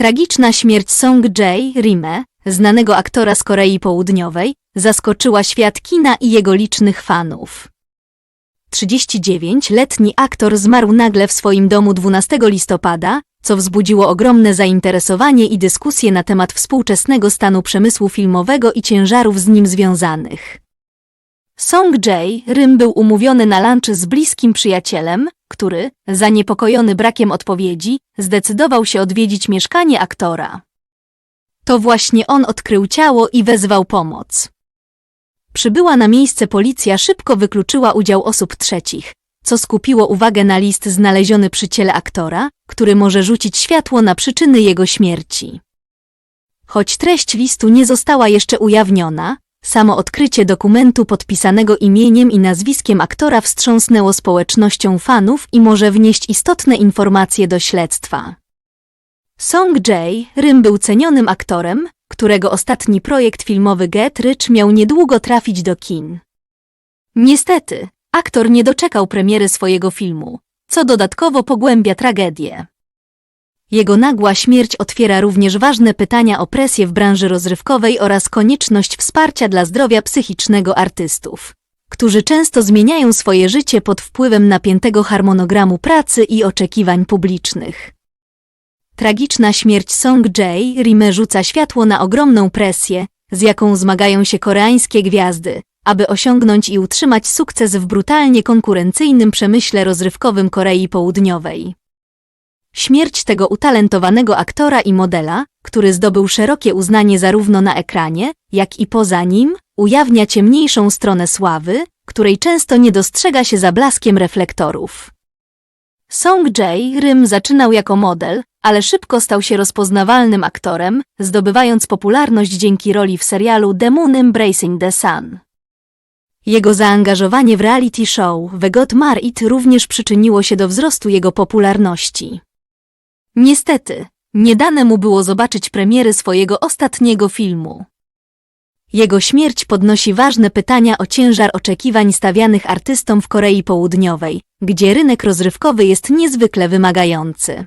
Tragiczna śmierć Song Jae Rime, znanego aktora z Korei Południowej, zaskoczyła świat kina i jego licznych fanów. 39-letni aktor zmarł nagle w swoim domu 12 listopada, co wzbudziło ogromne zainteresowanie i dyskusje na temat współczesnego stanu przemysłu filmowego i ciężarów z nim związanych. Song Jae Rym był umówiony na lunch z bliskim przyjacielem, który, zaniepokojony brakiem odpowiedzi, zdecydował się odwiedzić mieszkanie aktora. To właśnie on odkrył ciało i wezwał pomoc. Przybyła na miejsce policja szybko wykluczyła udział osób trzecich, co skupiło uwagę na list znaleziony przy ciele aktora, który może rzucić światło na przyczyny jego śmierci. Choć treść listu nie została jeszcze ujawniona, samo odkrycie dokumentu podpisanego imieniem i nazwiskiem aktora wstrząsnęło społecznością fanów i może wnieść istotne informacje do śledztwa. Song Jae Rym był cenionym aktorem, którego ostatni projekt filmowy Get Rich miał niedługo trafić do kin. Niestety, aktor nie doczekał premiery swojego filmu, co dodatkowo pogłębia tragedię. Jego nagła śmierć otwiera również ważne pytania o presję w branży rozrywkowej oraz konieczność wsparcia dla zdrowia psychicznego artystów, którzy często zmieniają swoje życie pod wpływem napiętego harmonogramu pracy i oczekiwań publicznych. Tragiczna śmierć Song Jae Rime rzuca światło na ogromną presję, z jaką zmagają się koreańskie gwiazdy, aby osiągnąć i utrzymać sukces w brutalnie konkurencyjnym przemyśle rozrywkowym Korei Południowej. Śmierć tego utalentowanego aktora i modela, który zdobył szerokie uznanie zarówno na ekranie, jak i poza nim, ujawnia ciemniejszą stronę sławy, której często nie dostrzega się za blaskiem reflektorów. Song Jae Rym zaczynał jako model, ale szybko stał się rozpoznawalnym aktorem, zdobywając popularność dzięki roli w serialu The Moon Embracing the Sun. Jego zaangażowanie w reality show The God Married również przyczyniło się do wzrostu jego popularności. Niestety, nie dane mu było zobaczyć premiery swojego ostatniego filmu. Jego śmierć podnosi ważne pytania o ciężar oczekiwań stawianych artystom w Korei Południowej, gdzie rynek rozrywkowy jest niezwykle wymagający.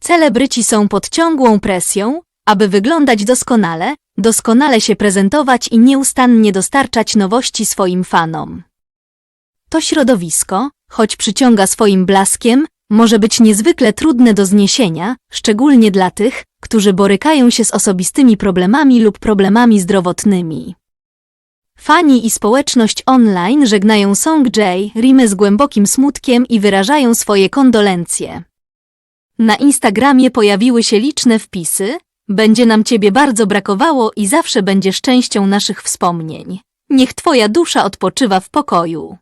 Celebryci są pod ciągłą presją, aby wyglądać doskonale, doskonale się prezentować i nieustannie dostarczać nowości swoim fanom. To środowisko, choć przyciąga swoim blaskiem, może być niezwykle trudne do zniesienia, szczególnie dla tych, którzy borykają się z osobistymi problemami lub problemami zdrowotnymi. Fani i społeczność online żegnają Song Jae Rimy z głębokim smutkiem i wyrażają swoje kondolencje. Na Instagramie pojawiły się liczne wpisy, będzie nam ciebie bardzo brakowało i zawsze będziesz częścią naszych wspomnień. Niech twoja dusza odpoczywa w pokoju.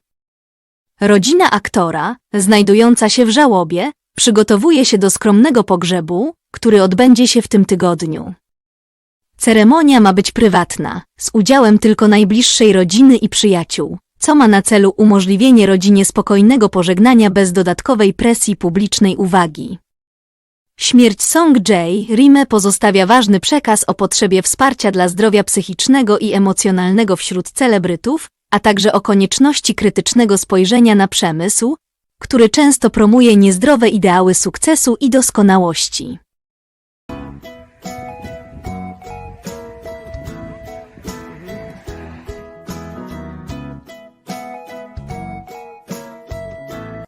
Rodzina aktora, znajdująca się w żałobie, przygotowuje się do skromnego pogrzebu, który odbędzie się w tym tygodniu. Ceremonia ma być prywatna, z udziałem tylko najbliższej rodziny i przyjaciół, co ma na celu umożliwienie rodzinie spokojnego pożegnania bez dodatkowej presji publicznej uwagi. Śmierć Song Jae Rime pozostawia ważny przekaz o potrzebie wsparcia dla zdrowia psychicznego i emocjonalnego wśród celebrytów, a także o konieczności krytycznego spojrzenia na przemysł, który często promuje niezdrowe ideały sukcesu i doskonałości.